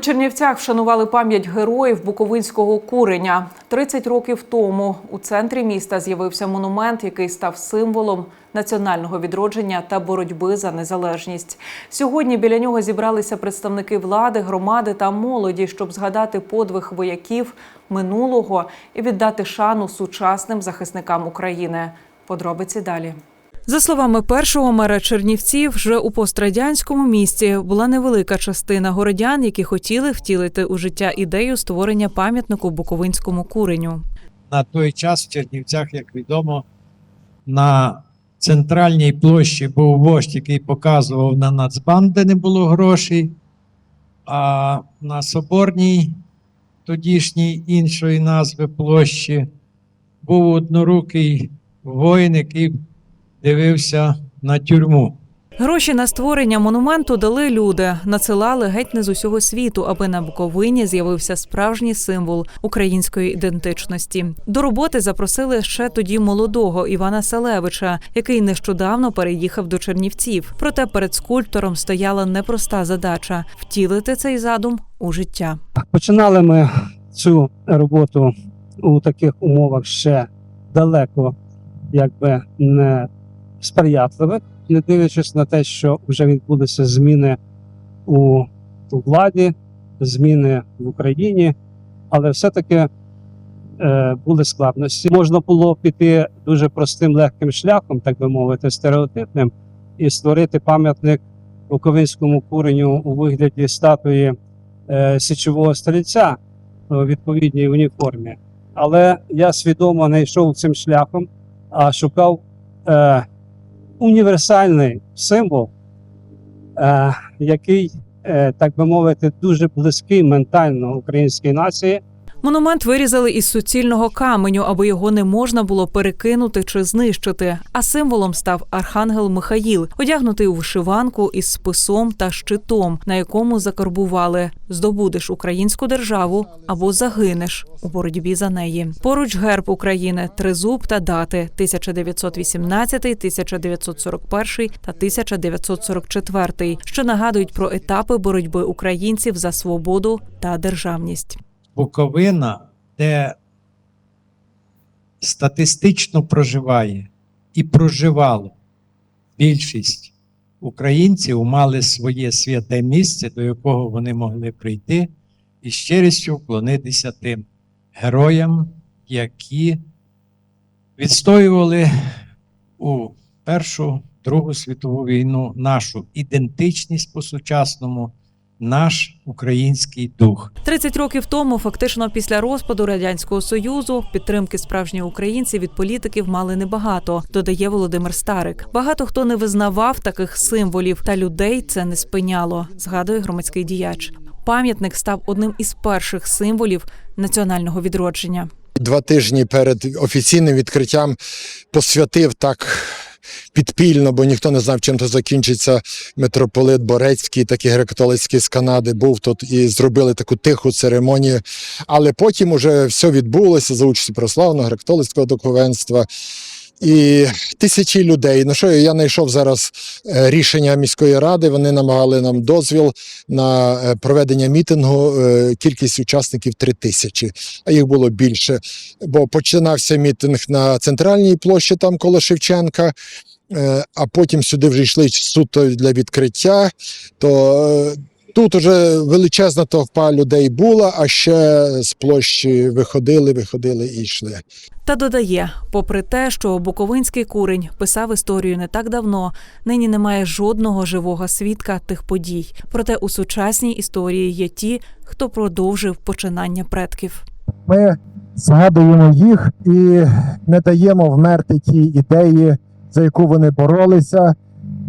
Чернівцях вшанували пам'ять героїв Буковинського куреня. 30 років тому у центрі міста з'явився монумент, який став символом національного відродження та боротьби за незалежність. Сьогодні біля нього зібралися представники влади, громади та молоді, щоб згадати подвиг вояків минулого і віддати шану сучасним захисникам України. Подробиці далі. За словами першого мера Чернівців, вже у пострадянському місті була невелика частина городян, які хотіли втілити у життя ідею створення пам'ятнику Буковинському куреню. на той час в Чернівцях, як відомо, на центральній площі був вождь, який показував на Нацбанк, де не було грошей, а на Соборній, тодішній іншої назви площі, був однорукий воїн, який дивився на тюрму. Гроші на створення монументу дали люди, надсилали геть не з усього світу, аби на Буковині з'явився справжній символ української ідентичності. До роботи запросили ще тоді молодого Івана Салевича, який нещодавно переїхав до Чернівців. Проте перед скульптором стояла непроста задача втілити цей задум у життя. Починали ми цю роботу у таких умовах ще далеко, якби не сприятливих, не дивлячись на те, що вже відбулися зміни у владі, зміни в Україні, але все-таки е, були складності. Можна було піти дуже простим легким шляхом, так би мовити, стереотипним, і створити пам'ятник Буковинському куреню у вигляді статуї е, січового стрільця у відповідній уніформі. Але я свідомо не йшов цим шляхом, а шукав е, універсальний символ, е, який, е, так би мовити, дуже близький ментально українській нації. Монумент вирізали із суцільного каменю, аби його не можна було перекинути чи знищити. А символом став архангел Михаїл, одягнутий у вишиванку із списом та щитом, на якому закарбували здобудеш українську державу або загинеш у боротьбі за неї. Поруч герб України, тризуб та дати 1918, 1941 та 1944, що нагадують про етапи боротьби українців за свободу та державність. Буковина, де статистично проживає і проживало більшість українців, мали своє святе місце, до якого вони могли прийти і щирістю вклонитися тим героям, які відстоювали у Першу Другу світову війну нашу ідентичність по-сучасному, наш український дух. 30 років тому, фактично після розпаду радянського союзу, підтримки справжніх українців від політиків мали небагато. Додає Володимир Старик. Багато хто не визнавав таких символів, та людей це не спиняло. Згадує громадський діяч. Пам'ятник став одним із перших символів національного відродження. два тижні перед офіційним відкриттям посвятив так підпільно, бо ніхто не знав, чим то закінчиться. Митрополит Борецький, такий греко-католицький з Канади, був тут і зробили таку тиху церемонію. Але потім уже все відбулося за участі православного греко-католицького духовенства. І тисячі людей. На що я знайшов зараз е, рішення міської ради. Вони намагали нам дозвіл на е, проведення мітингу. Е, Кількість учасників три тисячі, а їх було більше. Бо починався мітинг на центральній площі, там коло Шевченка. А потім сюди вже йшли суто для відкриття. То тут уже величезна товпа людей була, а ще з площі виходили, виходили і йшли. Та додає, попри те, що Буковинський курень писав історію не так давно, нині немає жодного живого свідка тих подій. Проте у сучасній історії є ті, хто продовжив починання предків. ми згадуємо їх і не даємо вмерти ті ідеї, за яку вони боролися.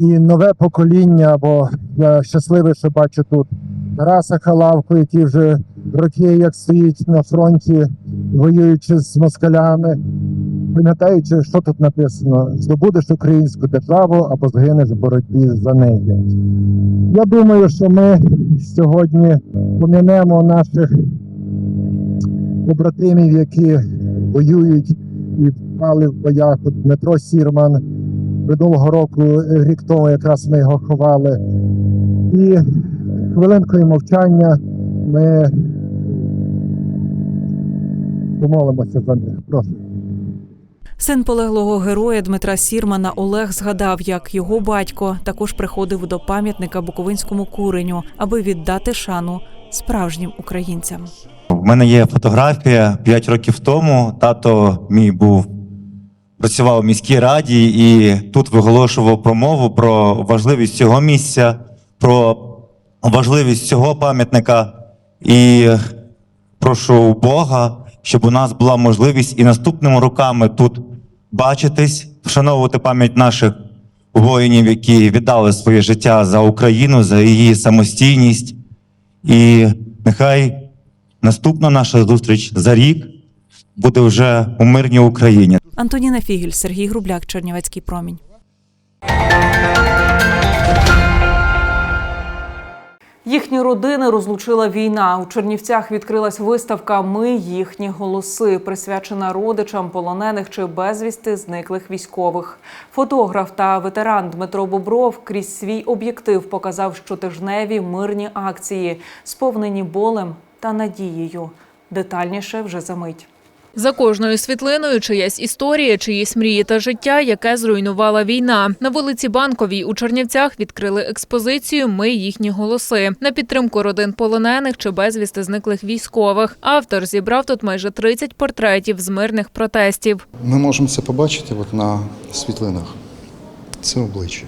І нове покоління, бо я щасливий, що бачу тут Тараса Халавку, який вже роки як стоїть на фронті, воюючи з москалями, пам'ятаючи, що тут написано: здобудеш українську державу або згинеш в боротьбі за неї. Я думаю, що ми сьогодні помінемо наших побратимів, які воюють і впали в боях. Дмитро Сірман минулого року, е, рік тому якраз ми його ховали. І хвилинкою мовчання ми помолимося за них. Прошу. Син полеглого героя Дмитра Сірмана Олег згадав, як його батько також приходив до пам'ятника Буковинському куреню, аби віддати шану справжнім українцям. В мене є фотографія 5 років тому. Тато мій був працював у міській раді і тут виголошував промову про важливість цього місця, про важливість цього пам'ятника. І прошу Бога, щоб у нас була можливість і наступними роками тут бачитись, вшановувати пам'ять наших воїнів, які віддали своє життя за Україну, за її самостійність. І нехай Наступна наша зустріч за рік буде вже у мирній Україні. Антоніна Фігель, Сергій Грубляк, Чернівецький промінь. Їхні родини розлучила війна. У Чернівцях відкрилась виставка Ми їхні голоси, присвячена родичам полонених чи безвісти зниклих військових. Фотограф та ветеран Дмитро Бобров крізь свій об'єктив показав щотижневі мирні акції, сповнені болем та надією. Детальніше вже за мить. За кожною світлиною чиясь історія, чиїсь мрії та життя, яке зруйнувала війна. На вулиці Банковій у Чернівцях відкрили експозицію Ми їхні голоси на підтримку родин полонених чи безвісти зниклих військових. Автор зібрав тут майже 30 портретів з мирних протестів. Ми можемо це побачити от на світлинах. Це обличчя.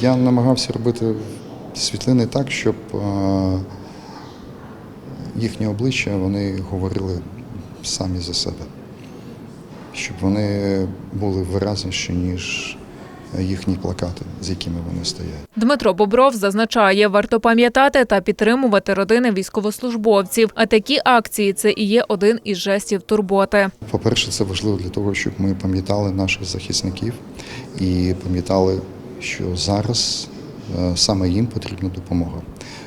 Я намагався робити світлини так, щоб е, їхні обличчя вони говорили самі за себе, щоб вони були виразніші, ніж їхні плакати, з якими вони стоять. Дмитро Бобров зазначає, варто пам'ятати та підтримувати родини військовослужбовців. А такі акції це і є один із жестів турботи. По-перше, це важливо для того, щоб ми пам'ятали наших захисників і пам'ятали, що зараз е, саме їм потрібна допомога,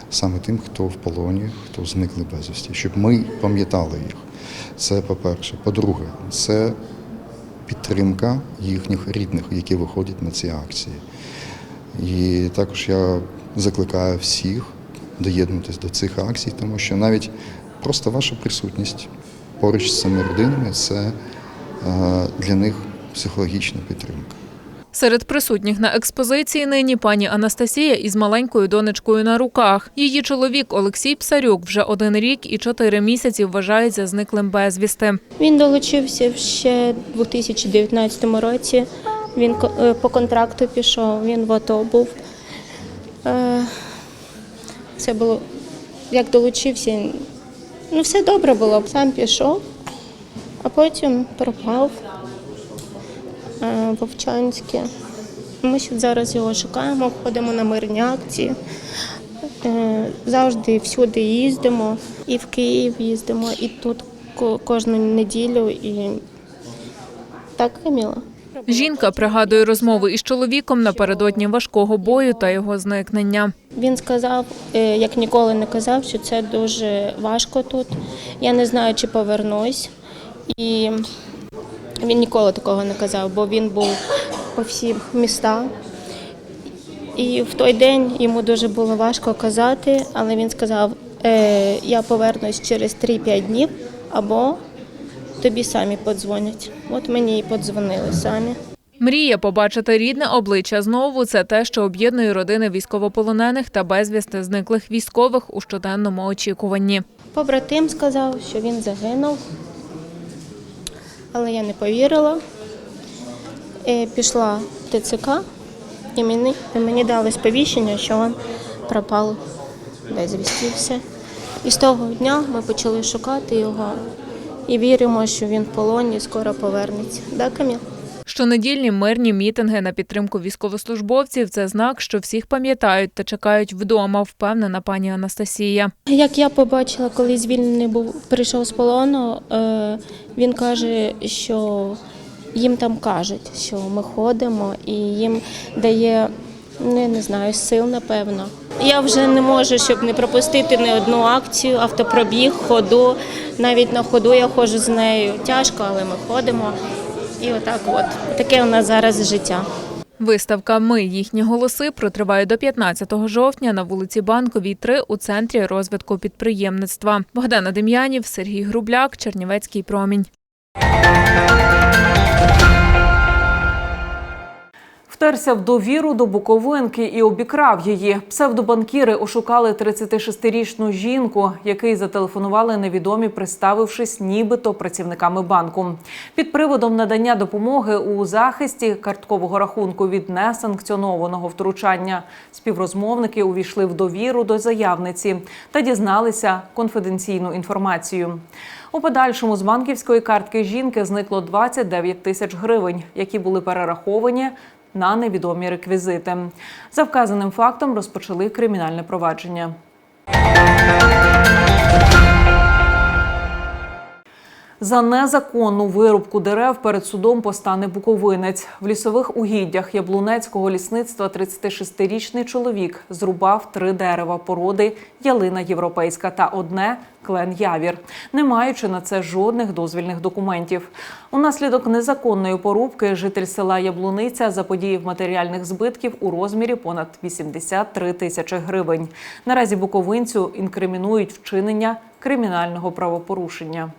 саме тим, хто в полоні, хто зникли безвісті, щоб ми пам'ятали їх. Це по-перше. По-друге, це підтримка їхніх рідних, які виходять на ці акції. І також я закликаю всіх доєднуватись до цих акцій, тому що навіть просто ваша присутність поруч з цими родинами це е, для них психологічна підтримка. Серед присутніх на експозиції нині пані Анастасія із маленькою донечкою на руках. Її чоловік Олексій Псарюк вже один рік і чотири місяці вважається зниклим безвісти. Він долучився ще у 2019 році. Він е, по контракту пішов, він в АТО був. Це було як долучився. Ну, все добре було. Сам пішов, а потім пропав е, в Овчанське. Ми ще зараз його шукаємо, ходимо на мирні акції. Е, Завжди всюди їздимо, і в Київ їздимо, і тут кожну неділю. І так, Каміла. Жінка пригадує розмови із чоловіком напередодні важкого бою та його зникнення. Він сказав, е, як ніколи не казав, що це дуже важко тут. Я не знаю, чи повернусь. І він ніколи такого не казав, бо він був по всіх містах. І в той день йому дуже було важко казати, але він сказав: е, я повернусь через 3-5 днів або тобі самі подзвонять. От мені і подзвонили самі. Мрія побачити рідне обличчя знову це те, що об'єднує родини військовополонених та безвісти зниклих військових у щоденному очікуванні. Побратим сказав, що він загинув, але я не повірила. Пішла в ТЦК і мені, мені дали сповіщення, що він пропав безвісті. все. І з того дня ми почали шукати його і віримо, що він в полоні скоро повернеться. Да, Каміл? Щонедільні мирні мітинги на підтримку військовослужбовців це знак, що всіх пам'ятають та чекають вдома, впевнена пані Анастасія. Як я побачила, коли звільнений був прийшов з полону, е, він каже, що їм там кажуть, що ми ходимо, і їм дає Не, не знаю, сил, напевно. Я вже не можу, щоб не пропустити не одну акцію, автопробіг, ходу. Навіть на ходу я ходжу з нею. Тяжко, але ми ходимо. І отак от. Таке у нас зараз життя. Виставка Ми їхні голоси протриває до 15 жовтня на вулиці Банковій, 3 у центрі розвитку підприємництва. Богдана Дем'янів, Сергій Грубляк, Чернівецький промінь. Втерся в довіру до Буковинки і обікрав її. Псевдобанкіри ошукали 36-річну жінку, який зателефонували невідомі, представившись нібито працівниками банку. Під приводом надання допомоги у захисті карткового рахунку від несанкціонованого втручання співрозмовники увійшли в довіру до заявниці та дізналися конфіденційну інформацію. У подальшому з банківської картки жінки зникло 29 тисяч гривень, які були перераховані на невідомі реквізити. За вказаним фактом розпочали кримінальне провадження. За незаконну вирубку дерев перед судом постане буковинець. В лісових угіддях Яблунецького лісництва 36-річний чоловік зрубав три дерева породи ялина європейська та одне клен явір, не маючи на це жодних дозвільних документів. Унаслідок незаконної порубки житель села Яблуниця заподіяв матеріальних збитків у розмірі понад 83 тисячі гривень. Наразі буковинцю інкримінують вчинення кримінального правопорушення.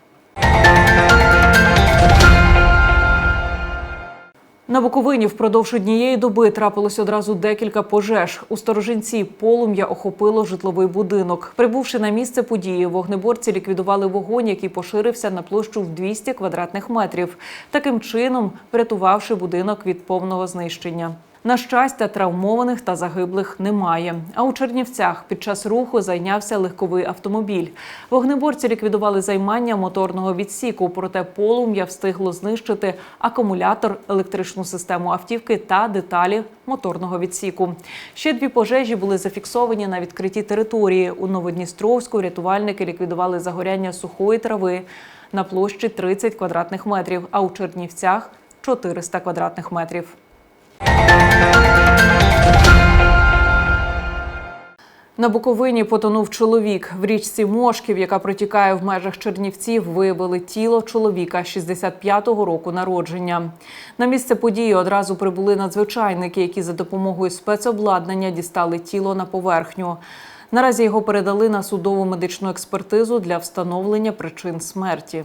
На Буковині впродовж однієї доби трапилось одразу декілька пожеж. У сторожинці полум'я охопило житловий будинок. Прибувши на місце події, вогнеборці ліквідували вогонь, який поширився на площу в 200 квадратних метрів, таким чином врятувавши будинок від повного знищення. На щастя, травмованих та загиблих немає. А у Чернівцях під час руху зайнявся легковий автомобіль. Вогнеборці ліквідували займання моторного відсіку, проте полум'я встигло знищити акумулятор, електричну систему автівки та деталі моторного відсіку. Ще дві пожежі були зафіксовані на відкритій території. У Новодністровську рятувальники ліквідували загоряння сухої трави на площі 30 квадратних метрів, а у Чернівцях 400 квадратних метрів. На Буковині потонув чоловік. В річці Мошків, яка протікає в межах Чернівців, виявили тіло чоловіка 65-го року народження. На місце події одразу прибули надзвичайники, які за допомогою спецобладнання дістали тіло на поверхню. Наразі його передали на судову медичну експертизу для встановлення причин смерті.